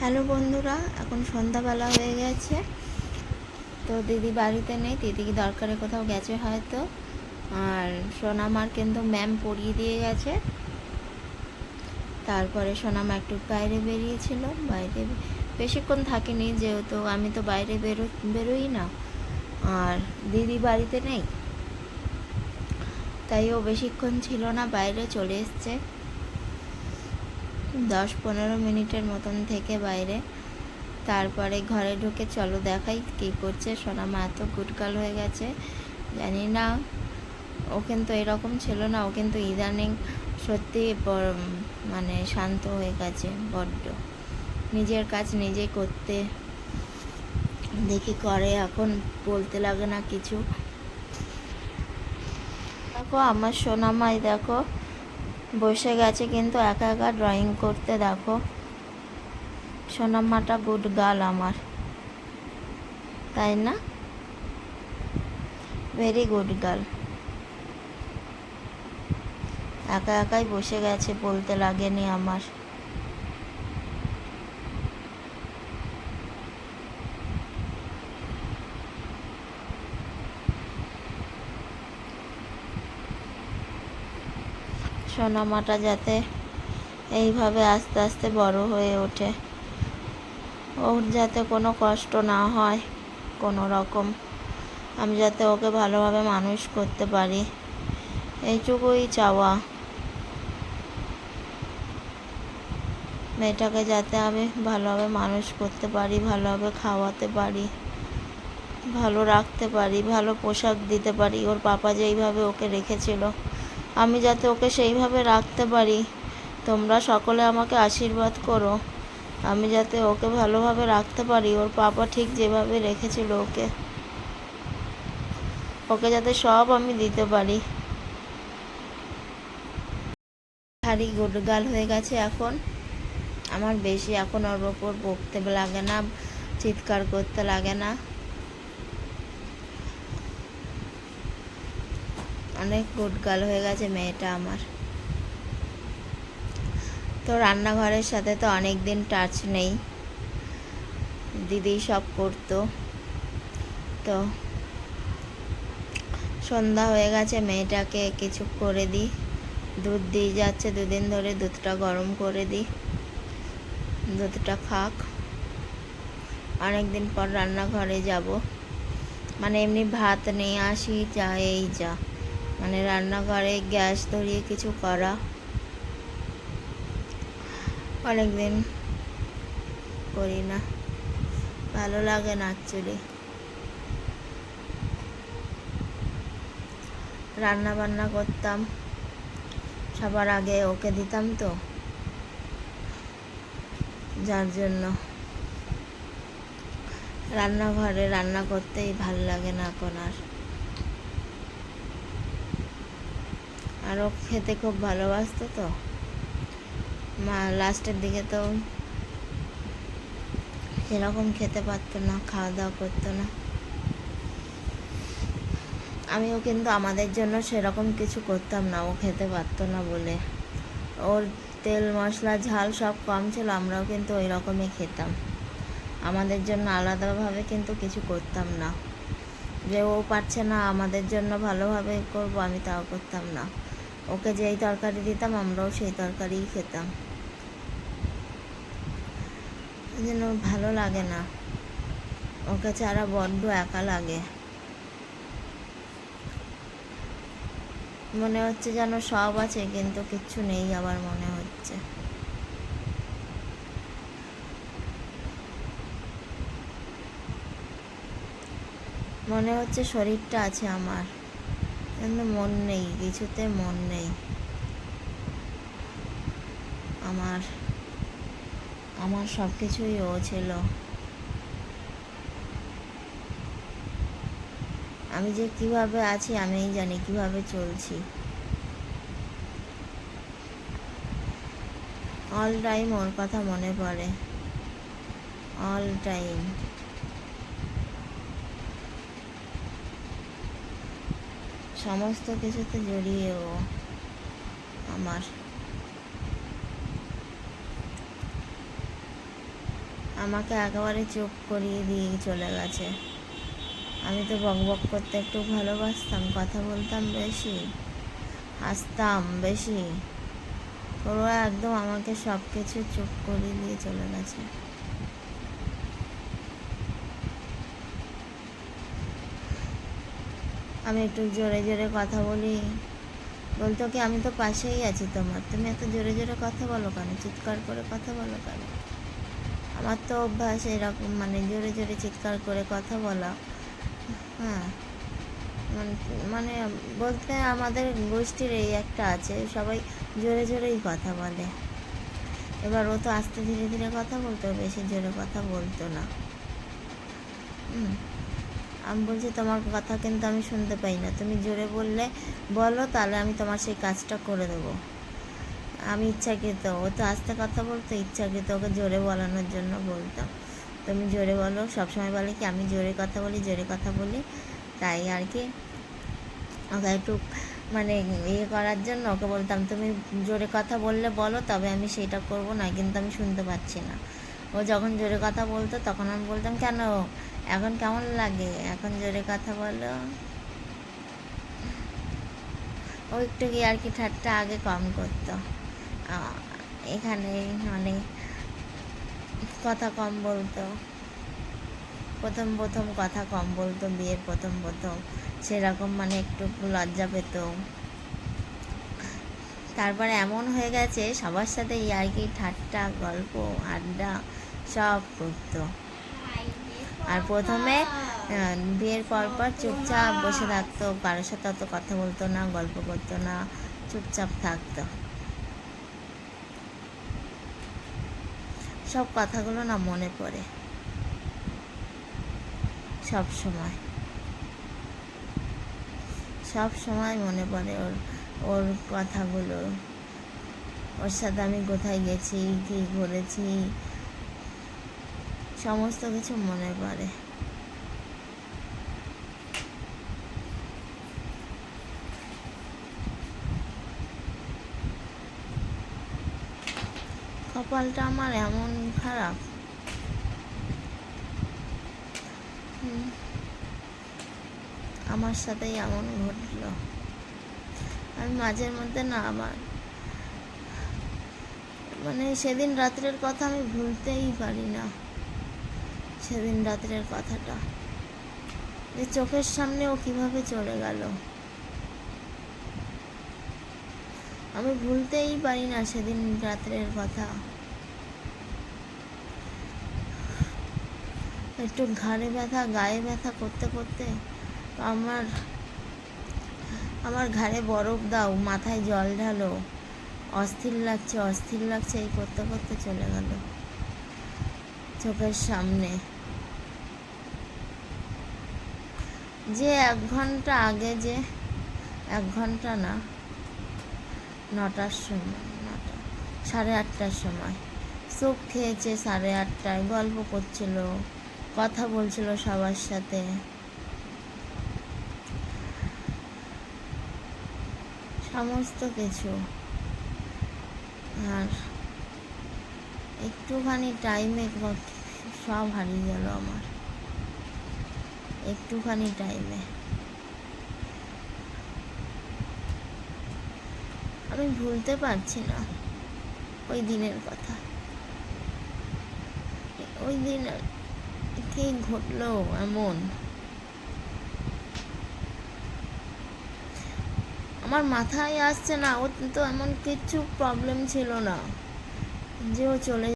Hello বন্ধুরা, এখন সন্ধ্যাবেলা হয়ে গেছে। তো দিদি বাড়িতে নেই দিদিকে দরকারে কোথাও গেছে হয়তো। আর সোনামার কিন্তু ম্যাম পড়িয়ে দিয়ে গেছে। তারপরে সোনামা একটু বাইরে বেরিয়েছিল, বাইরে বেশিক্ষণ থাকেনি যেহেতু আমি তো বাইরে বেরো, বেরোই না। আর দিদি বাড়িতে নেই, তাই ও বেশিক্ষণ ছিল না, বাইরে চলে এসছে। দশ পনেরো মিনিটের মতন থেকে বাইরে। তারপরে ঘরে ঢুকে চলো দেখাই কী করছে। সোনামা এত গুটকাল হয়ে গেছে, জানি না। ও কিন্তু এরকম ছিল না, ও কিন্তু ইদানিং সত্যি মানে শান্ত হয়ে গেছে, বড্ড। নিজের কাজ নিজে করতে দেখি করে, এখন বলতে লাগে না কিছু। দেখো আমার সোনামাই দেখো। বসে গেছে কিন্তু একা একা ড্রয়িং করতে, দেখো। সোনামাটা গুড গার্ল আমার। তাই না? ভেরি গুড গার্ল একা একাই বসে গেছে বলতে লাগেনি আমার। সোনামাটা যাতে এইভাবে আস্তে আস্তে বড় হয়ে ওঠে। ওর যাতে কোনো কষ্ট না হয়, কোনো রকম। আমি যাতে ওকে ভালোভাবে মানুষ করতে পারি। এইটুকুই চাওয়া। মেয়েটাকে যাতে আমি ভালোভাবে মানুষ করতে পারি, ভালোভাবে খাওয়াতে পারি, ভালো রাখতে পারি, ভালো পোশাক দিতে পারি। ওর পাপা যেইভাবে ওকে রেখেছিল আমি যাতে ওকে সেইভাবে রাখতে পারি। তোমরা সকলে আমাকে আশীর্বাদ করো। আমি যাতে ওকে ভালোভাবে রাখতে পারি, ওর পাপা ঠিক যেভাবে রেখেছিল ওকে। ওকে যাতে সব আমি দিতে পারি। ভারী গুডগাল হয়ে গেছে এখন। আমার বেশি এখন ওর ওপর বকতে লাগে না, চিৎকার করতে লাগে না। অনেক গুডগাল হয়ে গেছে মেয়েটা আমার। তো রান্নাঘরের সাথে তো অনেক দিন টাচ নেই। দিদি সব করতো। তো সন্ধ্যা হয়ে গেছে, মেয়েটাকে কিছু করে দিই। দুধ দিয়ে যাচ্ছে, দুদিন ধরে দুধটা গরম করে দিই। দুধটা খাক। অনেক দিন পর রান্নাঘরে যাব। মানে এমনি ভাত নিয়ে আসি, যা, এই যা। মানে রান্নাঘরে গ্যাস ধরিয়ে কিছু করা। অনেক দিন করি না। ভালো লাগে না অ্যাকচুয়ালি রান্না বান্না করতাম। সবার আগে ওকে দিতাম তো। যার জন্য। রান্নাঘরে রান্না করতেই ভালো লাগে না এখন আর। আর ও খেতে খুব ভালোবাসতো তো। মা লাস্টের দিকে তো সেরকম খেতে পারতো না, খাওয়া দাওয়া করতো না। আমিও কিন্তু আমাদের জন্য সেরকম কিছু করতাম না, ও খেতে পারতো না বলে। ওর তেল মশলা, ঝাল সব কম ছিল, আমরাও কিন্তু ওই রকমই খেতাম। আমাদের জন্য আলাদাভাবে কিন্তু কিছু করতাম না। যে ও পারছে না, আমাদের জন্য ভালোভাবে করব, আমি তাও করতাম না। ওকে যেই তরকারি দিতাম, আমরাও সেই তরকারিই খেতাম। যেন ভালো লাগে না। ওকে ছাড়া বড্ড একা লাগে। মনে হচ্ছে যেন সব আছে, কিন্তু কিচ্ছু নেই আবার মনে হচ্ছে। মনে হচ্ছে শরীরটা আছে আমার। মন নেই, কিছুতে মন নেই। আমার আমার সব কিছুই ও ছিল। আমি যে কীভাবে আছি আমিই জানি কীভাবে চলছি। অল টাইম ওর কথা মনে পড়ে। অল টাইম সমস্ত কিছুতে জড়িয়ে ও আমার। আমাকে একেবারে চুপ করিয়ে দিয়ে চলে গেছে। আমি তো বক বক করতে একটু ভালোবাসতাম, কথা বলতাম বেশি, হাসতাম বেশি। ওরা একদম আমাকে সব কিছু চুপ করিয়ে দিয়ে চলে গেছে। আমি একটু জোরে জোরে কথা বলি। বলতো কি, আমি তো পাশেই আছি তোমার। তুমি এত জোরে জোরে কথা বলো কেন? চিৎকার করে কথা বলো কেন? আমার তো অভ্যাস এরকম মানে জোরে জোরে চিৎকার করে কথা বলা। হ্যাঁ। মান- বলতে আমাদের গোষ্ঠীর এই একটা আছে, সবাই জোরে জোরেই কথা বলে। এবার ও তো আস্তে ধীরে ধীরে কথা বলতো, বেশি জোরে কথা বলতো না। হুম আমি বলছি, তোমার কথা কিন্তু আমি শুনতে পাই না। তুমি জোরে বললে, বলো, তাহলে আমি তোমার সেই কাজটা করে দেবো। আমি ইচ্ছাকৃত, ও তো আস্তে কথা বলতো, ইচ্ছাকৃত ওকে জোরে বলানোর জন্য বলতাম তুমি জোরে বলো, সবসময় বলে কি, আমি জোরে কথা বলি, জোরে কথা বলি? তাই আর কি। ওকে একটু মানে ইয়ে করার জন্য ওকে বলতাম, তুমি জোরে কথা বললে বলো, তবে আমি সেটা করব না, কিন্তু আমি শুনতে পাচ্ছি না। ও যখন জোরে কথা বলতো, তখন আমি বলতাম, কেন? এখন কেমন লাগে? এখন জোরে কথা বলো। ও একটু কি আর কি ঠাট্টা আগে কম করতো। এখানে মানে কথা কম বলতো। প্রথম প্রথম কথা কম বলতো, বিয়ের প্রথম প্রথম। সেরকম মানে একটু লজ্জা পেত। তারপরে এমন হয়ে গেছে, সবার সাথে ইয়ার্কি ঠাট্টা, গল্প, আড্ডা সব করতো। আর প্রথমে বিয়ের পর পর চুপচাপ বসে থাকতো, কারোর সাথে অত কথা বলতো না, গল্প করতো না, চুপচাপ থাকতো। সব কথাগুলো না মনে পড়ে। সব সময়। সব সময় মনে পড়ে ওর ওর কথাগুলো। ওর সাথে আমি কোথায় গেছি, কী করেছি সমস্ত কিছু মনে পড়ে। কপালটা আমার এমন খারাপ। আমার সাথেই এমন ঘটলো। আমি মাঝের মধ্যে না আমার মানে সেদিন রাত্রের কথা আমি ভুলতেই পারি না। সেদিন রাত্রের কথাটা। যে চোখের সামনে ও কীভাবে চলে গেল। আমি ভুলতেই পারি না সেদিন রাত্রের কথা। একটু ঘাড়ে ব্যথা, গায়ে ব্যথা করতে করতে আমার আমার ঘাড়ে বরফ দাও, মাথায় জল ঢালো। অস্থির লাগছে অস্থির লাগছে, এই করতে করতে চলে গেল। চোখের সামনে। যে এক ঘণ্টা আগে যে এক ঘণ্টা না, নটার সময়, নটা, সাড়ে আটটার সময়। স্যুপ খেয়েছে সাড়ে আটটায়, গল্প করছিল, কথা বলছিল সবার সাথে। সমস্ত কিছু। আর একটুখানি টাইমে সব হারিয়ে গেল আমার। একটুখানি টাইমে আমি ভুলতে পারছি না ওই দিনের কথা। ওই দিন কি ঘটলো এমন? আমার মাথায় আসছে না, ওর তো এমন কিছু প্রবলেম ছিল না যে ও চলে